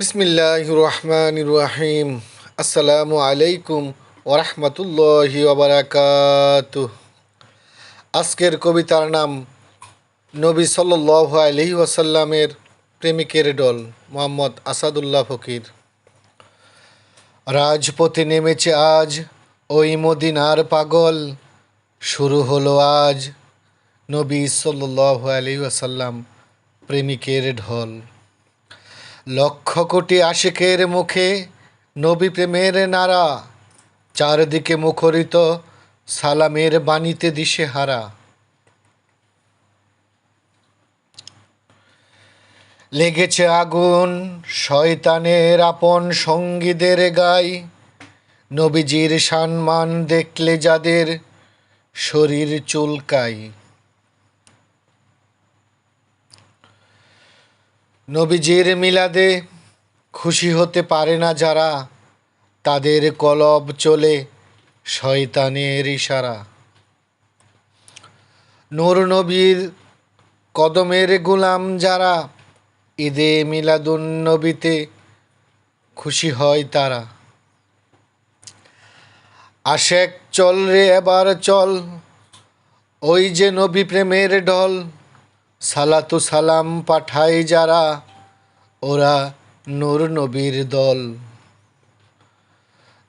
বিসমিল্লাহ আসসালামু আলাইকুম ওরহমতুল্লাহি ওবরাকাত। আজকের কবিতার নাম নবী সাল্লাহ আলহি ওয়াসাল্লামের প্রেমিকের ডল, মোহাম্মদ আসাদুল্লাহ ফকির। রাজপথে নেমেছে আজ ওই মদিনার পাগল, শুরু হলো আজ নবী সাল্লাহ আলহি ওয়াসাল্লাম প্রেমিকের ঢল। লক্ষ কোটি আশিকের মুখে নবী প্রেমের নারা, চারদিকে মুখরিত সালামের বাণীতে দিশে হারা লেগেছে আগুন শয়তানের আপন সঙ্গীদের গাই নবীজির সম্মান দেখলে যাদের শরীর চুলকায়। নবীজির মিলাদে খুশি হতে পারে না যারা, তাদের কলব চলে শয়তানের ইশারা। নূর নবীর কদমের গুলাম যারা, ঈদে মিলাদুন নবীতে খুশি হয় তারা। আশেক, চল রে এবার চল, ওই যে নবী প্রেমের ঢল সালাতু সালাম পাঠায় যারা, ওরা নূর নবীর দল।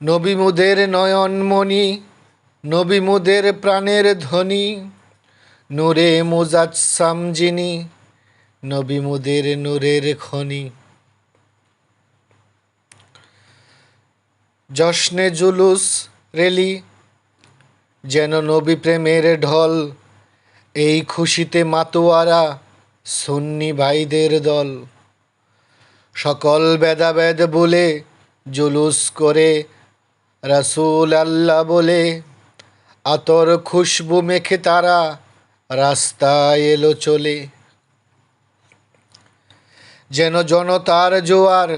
নবী মুদের নয়নমণি নবী মুদের প্রাণের ধ্বনি, নূরে মুজাচ্ছাম যিনি, নবী মুদের নূরের খনি। জশ্নে জুলুস রেলি, যেন নবী প্রেমের ঢল এই খুশিতে মাতোয়ারা সুন্নি ভাইদের দল। সকল বেদাবেদ বলে জুলুস করে রাসুল আল্লাহ বলে, আতর খুশবু মেখে তারা রাস্তায় এলো চলে। যেন জনতার জোয়ার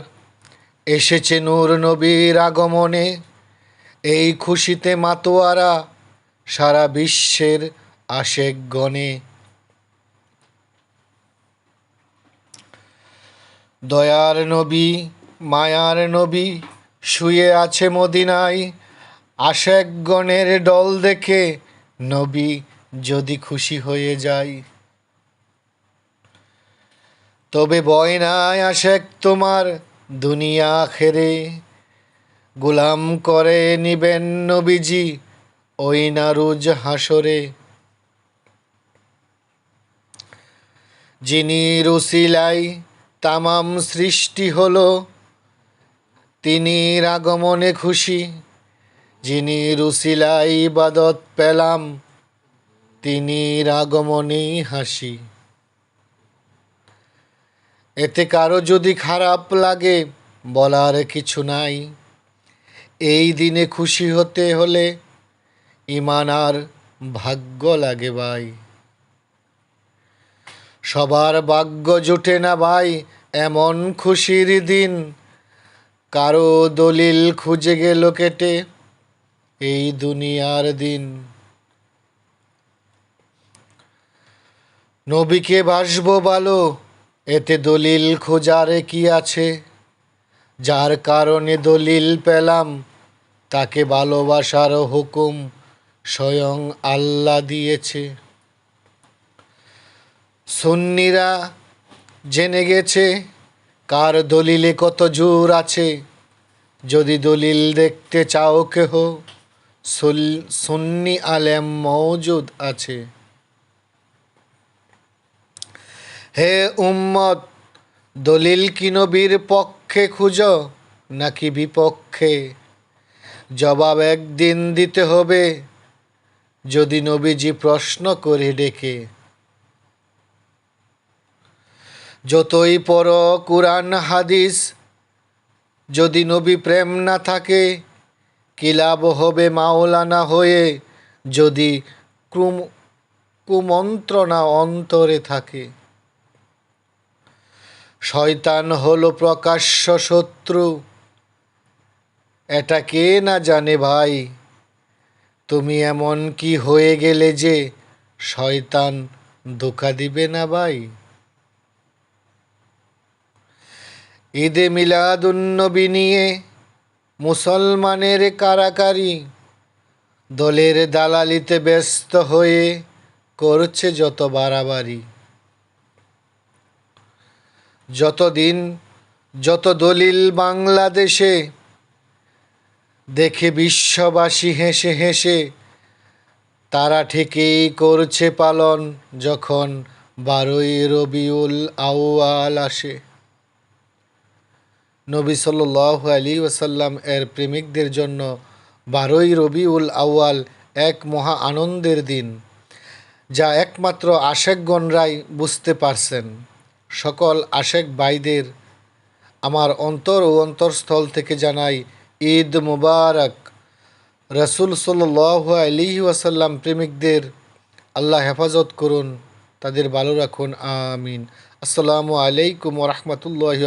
এসেছে নূর নবীর আগমনে, এই খুশিতে মাতোয়ারা সারা বিশ্বের আশেক গণে দয়ার নবী, মায়ার নবী, শুয়ে আছে মদিনায়। আশেক গণের ডল দেখে নবী যদি খুশি হয়ে যায়। তবে বয় নাই আশেক তোমার দুনিয়া খেরে গোলাম করে নিবেন নবীজি ওই নারুজ হাসরে। যিনি রুসিলাই তামাম সৃষ্টি হলো, তিনি আগমনে খুশি। যিনি রুসিলাই ইবাদত পেলাম, তিনি আগমনেই হাসি। এতে কারও যদি খারাপ লাগে বলার কিছু নাই। এই দিনে খুশি হতে হলে ইমান আর ভাগ্য লাগে ভাই। সবার ভাগ্য জুটে না ভাই, এমন খুশির দিন। কারও দলিল খুঁজে গেল কেটে এই দুনিয়ার দিন। নবীকে বাসব ভালো এতে দলিল খোঁজারে কি আছে? যার কারণে দলিল পেলাম, তাকে ভালোবাসার হুকুম স্বয়ং আল্লাহ দিয়েছে। সুন্নিরা জেনে গেছে কার দলিলে কত জোর আছে। যদি দলিল দেখতে চাও কেহ সুন্নি আলেম মৌজুদ আছে। হে উম্মত, দলিল কি নবীর পক্ষে খুঁজ নাকি বিপক্ষে? জবাব একদিন দিতে হবে। যদি নবীজি প্রশ্ন করে ডেকে যতই পর কুরআন, হাদিস, যদি নবী প্রেম না থাকে কিলাব হবে মাওলানা হয়ে? যদি ক্রুম কুমন্ত্রণা অন্তরে থাকে। শয়তান হলো প্রকাশ্য শত্রু। এটা কে না জানে ভাই? তুমি এমন কি হয়ে গেলে যে শয়তান ধোকা দিবে না ভাই? ঈদে মিলাদুন্নবী নিয়ে মুসলমানের কারাকারি। দলের দালালিতে ব্যস্ত হয়ে করছে যত বাড়াবাড়ি। যতদিন যত দলিল বাংলাদেশে দেখে বিশ্ববাসী হেসে হেসে, তারা ঠিকই করছে পালন যখন বারোই রবিউল আউয়াল আসে। নবী সাল্লাহ আলী ওসাল্লাম এর প্রেমিকদের জন্য বারোই রবিউল আউয়াল এক মহা আনন্দের দিন, যা একমাত্র আশেকগণরাই বুঝতে পারছেন। সকল আশেক বাইদের আমার অন্তর ও অন্তরস্থল থেকে জানাই ঈদ মুবারক। রসুল সাল্লাহ আলী ওয়াসাল্লাম প্রেমিকদের আল্লাহ হেফাজত করুন, তাদের ভালো রাখুন, আমিন। আসসালামু আলাইকুম রহমতুল্লাহ